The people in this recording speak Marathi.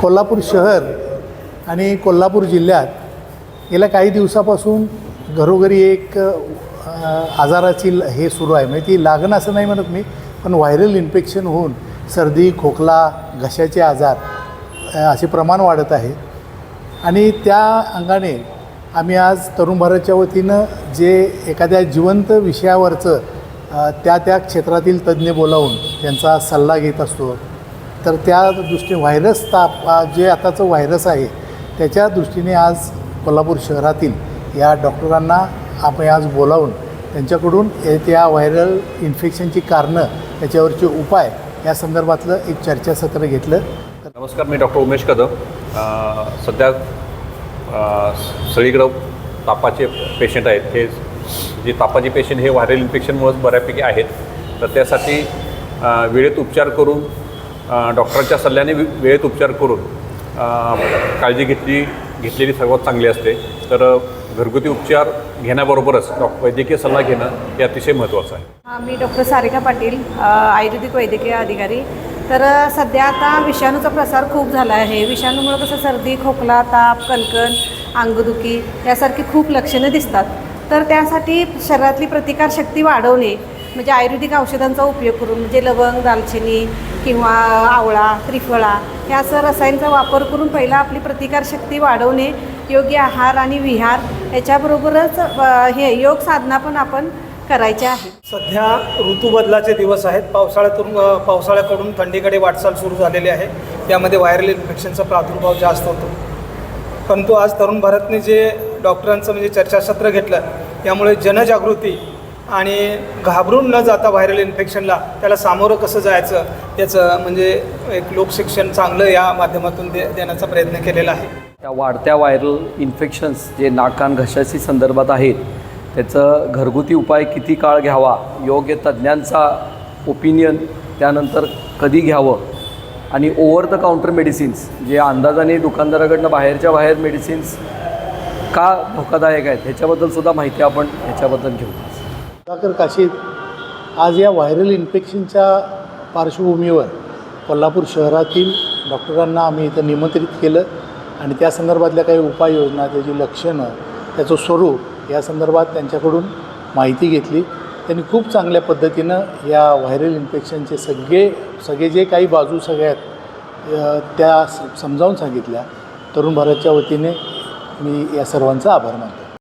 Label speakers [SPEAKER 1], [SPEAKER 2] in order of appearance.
[SPEAKER 1] कोल्हापूर शहर आणि कोल्हापूर जिल्ह्यात गेल्या काही दिवसापासून घरोघरी एक आजाराची ल- हे सुरू आहे. म्हणजे ती लागण असं नाही म्हणत मी पण व्हायरल इन्फेक्शन होऊन सर्दी खोकला घशाचे आजार असे प्रमाण वाढत आहे. आणि त्या अंगाने आम्ही आज तरुण भारतच्या वतीनं जे एखाद्या जिवंत विषयावरचं त्या त्या क्षेत्रातील तज्ज्ञ बोलावून त्यांचा सल्ला घेत असतो. तर त्या दृष्टीने व्हायरस ताप जे आताचं व्हायरस आहे त्याच्या दृष्टीने आज कोल्हापूर शहरातील या डॉक्टरांना आपण आज बोलावून त्यांच्याकडून ए- त्या व्हायरल इन्फेक्शनची कारणं त्याच्यावरचे उपाय या संदर्भातलं एक चर्चासत्र घेतलं.
[SPEAKER 2] नमस्कार मी डॉक्टर उमेश कदम. सध्या अ, सगळीकडं तापाचे पेशंट आहेत. हे जे तापाचे पेशंट हे व्हायरल इन्फेक्शनमुळेच बऱ्यापैकी आहेत. तर त्यासाठी वेळेत उपचार करून डॉक्टरांच्या सल्ल्याने वे- वेळेत उपचार करून काळजी घेतली घेतलेली सर्वात चांगली असते. तर घरगुती उपचार घेण्याबरोबरच डॉ वैद्यकीय सल्ला घेणं हे अतिशय महत्त्वाचं आहे.
[SPEAKER 3] मी डॉक्टर सारिका पाटील आयुर्वेदिक वैद्यकीय अधिकारी. तर सध्या आता विषाणूचा प्रसार खूप झाला आहे. विषाणूमुळे कसं सर्दी खोकला ताप कणकण अंगदुखी यासारखी खूप लक्षणं दिसतात. तर त्यासाठी शरीरातली प्रतिकारशक्ती वाढवणे म्हणजे आयुर्वेदिक औषधांचा उपयोग करून म्हणजे लवंग दालचिनी किंवा आवळा त्रिफळा ह्या असं रसायनचा वापर करून पहिला आपली प्रतिकारशक्ती वाढवणे योग्य आहार आणि विहार याच्याबरोबरच हे योग साधना पण आपण करायच्या आहे
[SPEAKER 4] सध्या ऋतू बदलाचे दिवस आहेत. पावसाळ्यातून पावसाळ्याकडून थंडीकडे वाटचाल सुरू झालेली आहे. त्यामध्ये व्हायरल इन्फेक्शनचा प्रादुर्भाव जास्त होतो. परंतु आज तरुण भारतने जे डॉक्टरांचं म्हणजे चर्चासत्र घेतलं त्यामुळे जनजागृती आणि घाबरून न जाता व्हायरल इन्फेक्शनला त्याला सामोरं कसं जायचं त्याचं म्हणजे एक लोकशिक्षण चांगलं या माध्यमातून दे देण्याचा प्रयत्न केलेला आहे.
[SPEAKER 5] त्या वाढत्या व्हायरल इन्फेक्शन्स जे नाकान घशाशी संदर्भात आहेत त्याचं घरगुती उपाय किती काळ घ्यावा योग्य तज्ज्ञांचा ओपिनियन त्यानंतर कधी घ्यावं आणि ओव्हर द काउंटर मेडिसिन्स जे अंदाजाने दुकानदाराकडनं बाहेरच्या बाहेर मेडिसिन्स का धोकादायक आहेत ह्याच्याबद्दल सुद्धा माहिती आपण ह्याच्याबद्दल घेऊ.
[SPEAKER 1] सुधाकर काशीद आज या व्हायरल इन्फेक्शनच्या पार्श्वभूमीवर कोल्हापूर शहरातील डॉक्टरांना आम्ही इथं निमंत्रित केलं आणि त्या संदर्भातल्या काही उपाययोजना त्याची लक्षणं त्याचं स्वरूप या संदर्भात त्यांच्याकडून माहिती घेतली. त्यांनी खूप चांगल्या पद्धतीनं या व्हायरल इन्फेक्शनचे सगळे सगळे जे काही बाजू सगळ्यात त्या स- समजावून सांगितल्या. तरुण भारतच्या वतीने मी या सर्वांचा आभार मानतो.